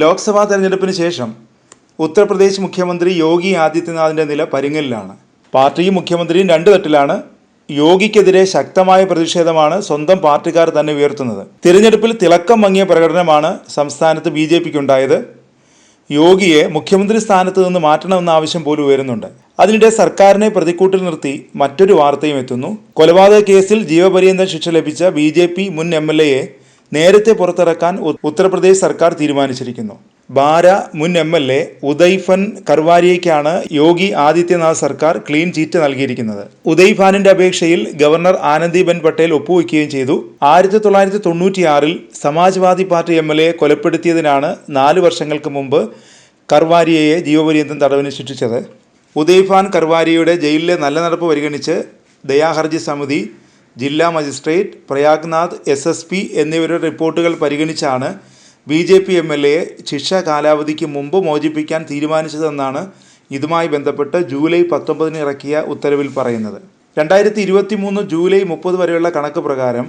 ലോക്സഭാ തെരഞ്ഞെടുപ്പിന് ശേഷം ഉത്തർപ്രദേശ് മുഖ്യമന്ത്രി യോഗി ആദിത്യനാഥിന്റെ നില പരുങ്ങലിലാണ് പാർട്ടിയും മുഖ്യമന്ത്രിയും രണ്ടു തട്ടിലാണ് യോഗിക്കെതിരെ ശക്തമായ പ്രതിഷേധമാണ് സ്വന്തം പാർട്ടിക്കാർ തന്നെ ഉയർത്തുന്നത്. തിരഞ്ഞെടുപ്പിൽ തിളക്കം മങ്ങിയ പ്രകടനമാണ് സംസ്ഥാനത്ത് ബി ജെ പിക്കുണ്ടായത്. യോഗിയെ മുഖ്യമന്ത്രി സ്ഥാനത്ത് നിന്ന് മാറ്റണമെന്ന ആവശ്യം പോലും ഉയരുന്നുണ്ട്. അതിനിടെ സർക്കാരിനെ പ്രതിക്കൂട്ടിൽ നിർത്തി മറ്റൊരു വാർത്തയും എത്തുന്നു. കൊലപാതക കേസിൽ ജീവപര്യന്തം ശിക്ഷ ലഭിച്ച ബി മുൻ എം നേരത്തെ പുറത്തിറക്കാൻ ഉത്തർപ്രദേശ് സർക്കാർ തീരുമാനിച്ചിരിക്കുന്നു. ബാര മുൻ എം എൽ എ ഉദയ്ഫൻ കർവാരിയയ്ക്കാണ് യോഗി ആദിത്യനാഥ് സർക്കാർ ക്ലീൻ ചീറ്റ് നൽകിയിരിക്കുന്നത്. ഉദയ്ഫാനിന്റെ അപേക്ഷയിൽ ഗവർണർ ആനന്ദിബെൻ പട്ടേൽ ഒപ്പുവെക്കുകയും ചെയ്തു. ആയിരത്തി തൊള്ളായിരത്തി തൊണ്ണൂറ്റിയാറിൽ Samajwadi party M L A കൊലപ്പെടുത്തിയതിനാണ് നാല് വർഷങ്ങൾക്ക് മുമ്പ് കർവാരിയയെ ജീവപര്യന്തം തടവിന് ശിക്ഷിച്ചത് ഉദയ്ഫാൻ കർവാരിയുടെ ജയിലിലെ നല്ല നടപ്പ് പരിഗണിച്ച് ദയാഹർജി സമിതി ജില്ലാ magistrate Prayagnath S S P എന്നിവരുടെ റിപ്പോർട്ടുകൾ പരിഗണിച്ചാണ് B J P M L എയെ ശിക്ഷ കാലാവധിക്ക് മുമ്പ് മോചിപ്പിക്കാൻ തീരുമാനിച്ചതെന്നാണ് ഇതുമായി ബന്ധപ്പെട്ട് ജൂലൈ പത്തൊമ്പതിന് ഇറക്കിയ ഉത്തരവിൽ പറയുന്നത്. രണ്ടായിരത്തി ഇരുപത്തി മൂന്ന് ജൂലൈ മുപ്പത് വരെയുള്ള കണക്ക് പ്രകാരം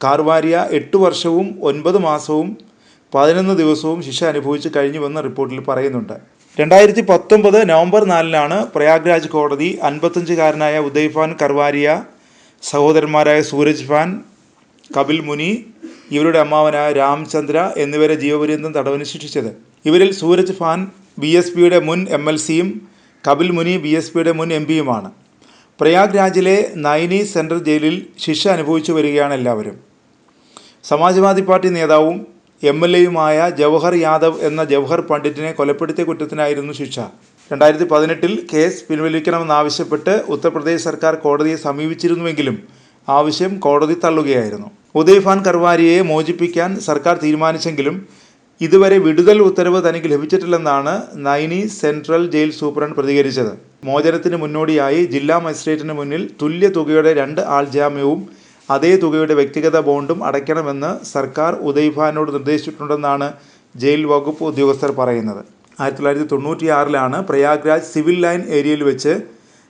കാർവാരിയ എട്ട് വർഷവും ഒൻപത് മാസവും പതിനൊന്ന് ദിവസവും ശിക്ഷ അനുഭവിച്ച് കഴിഞ്ഞുവെന്ന് റിപ്പോർട്ടിൽ പറയുന്നുണ്ട്. രണ്ടായിരത്തി പത്തൊമ്പത് നവംബർ നാലിനാണ് പ്രയാഗ്രാജ് കോടതി അൻപത്തഞ്ചുകാരനായ ഉദയ്ഫാൻ കർവാരിയ സഹോദരന്മാരായ സൂരജ് ഫാൻ കപിൽ മുനി ഇവരുടെ അമ്മാവനായ രാംചന്ദ്ര എന്നിവരെ ജീവപര്യന്തം തടവിന് ശിക്ഷിച്ചത് ഇവരിൽ സൂരജ് ഫാൻ ബി എസ് പിയുടെ മുൻ എം എൽ സിയും കപിൽ മുനി ബി എസ് പിയുടെ മുൻ എം പിയുമാണ്. പ്രയാഗ്രാജിലെ നൈനി സെൻട്രൽ ജയിലിൽ ശിക്ഷ അനുഭവിച്ചു വരികയാണ് എല്ലാവരും. സമാജ്വാദി പാർട്ടി നേതാവും എം എൽ എയുമായ ജവഹർ യാദവ് എന്ന ജവഹർ പണ്ഡിറ്റിനെ കൊലപ്പെടുത്തിയ കുറ്റത്തിനായിരുന്നു ശിക്ഷ. രണ്ടായിരത്തി പതിനെട്ടിൽ കേസ് പിൻവലിക്കണമെന്നാവശ്യപ്പെട്ട് ഉത്തർപ്രദേശ് സർക്കാർ കോടതിയെ സമീപിച്ചിരുന്നുവെങ്കിലും ആവശ്യം കോടതി തള്ളുകയായിരുന്നു. ഉദയ്ഫാൻ കർവാരിയെ മോചിപ്പിക്കാൻ സർക്കാർ തീരുമാനിച്ചെങ്കിലും ഇതുവരെ വിടുതൽ ഉത്തരവ് തനിക്ക് ലഭിച്ചിട്ടില്ലെന്നാണ് നൈനി സെൻട്രൽ ജയിൽ സൂപ്രണ്ട് പ്രതികരിച്ചത്. മോചനത്തിന് മുന്നോടിയായി ജില്ലാ മജിസ്ട്രേറ്റിന് മുന്നിൽ തുല്യ തുകയുടെ രണ്ട് ആൾ ജാമ്യവും അതേ തുകയുടെ വ്യക്തിഗത ബോണ്ടും അടയ്ക്കണമെന്ന് സർക്കാർ ഉദയ്ഫാനോട് നിർദ്ദേശിച്ചിട്ടുണ്ടെന്നാണ് ജയിൽ വകുപ്പ് ഉദ്യോഗസ്ഥർ പറയുന്നത്. ആയിരത്തി തൊള്ളായിരത്തി തൊണ്ണൂറ്റിയാറിലാണ് പ്രയാഗ്രാജ് സിവിൽ ലൈൻ ഏരിയയിൽ വെച്ച്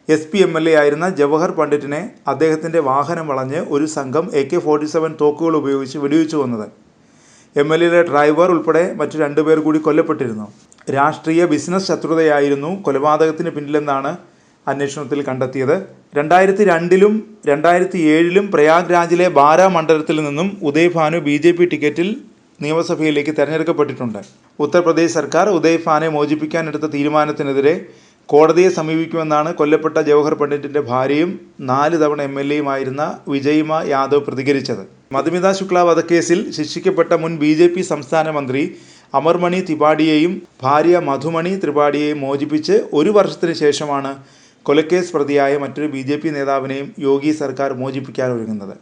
S P M L A ആയിരുന്ന ജവഹർ പണ്ഡിറ്റിനെ അദ്ദേഹത്തിന്റെ വാഹനം വളഞ്ഞ് ഒരു സംഘം എ കെ ഫോർട്ടി സെവൻ തോക്കുകൾ ഉപയോഗിച്ച് വെടിവെച്ചു കൊന്നത്. എം എൽ എയുടെ ഡ്രൈവർ ഉൾപ്പെടെ മറ്റു രണ്ടുപേർ കൂടി കൊല്ലപ്പെട്ടിരുന്നു. രാഷ്ട്രീയ ബിസിനസ് ശത്രുതയായിരുന്നു കൊലപാതകത്തിന് പിന്നിലെന്നാണ് അന്വേഷണത്തിൽ കണ്ടെത്തിയത്. രണ്ടായിരത്തി രണ്ടിലും രണ്ടായിരത്തി ഏഴിലും പ്രയാഗ്രാജിലെ ബാര മണ്ഡലത്തിൽ നിന്നും Uday Bhanu B J P ടിക്കറ്റിൽ നിയമസഭയിലേക്ക് തെരഞ്ഞെടുക്കപ്പെട്ടിട്ടുണ്ട്. ഉത്തർപ്രദേശ് സർക്കാർ ഉദയ് ഫാനെ മോചിപ്പിക്കാനെടുത്ത തീരുമാനത്തിനെതിരെ കോടതിയെ സമീപിക്കുമെന്നാണ് കൊല്ലപ്പെട്ട ജവഹർ പണ്ഡിറ്റിന്റെ ഭാര്യയും നാല് തവണ എം എൽ എയുമായിരുന്ന വിജയ്മ യാദവ് പ്രതികരിച്ചത്. മധുമിത ശുക്ല വധക്കേസിൽ ശിക്ഷിക്കപ്പെട്ട മുൻ ബി ജെ പി സംസ്ഥാന മന്ത്രി അമർമണി ത്രിപാഠിയെയും ഭാര്യ മധുമണി ത്രിപാഠിയെയും മോചിപ്പിച്ച് ഒരു വർഷത്തിന് ശേഷമാണ് കൊലക്കേസ് പ്രതിയായ മറ്റൊരു ബി നേതാവിനെയും യോഗി സർക്കാർ മോചിപ്പിക്കാൻ ഒരുങ്ങുന്നത്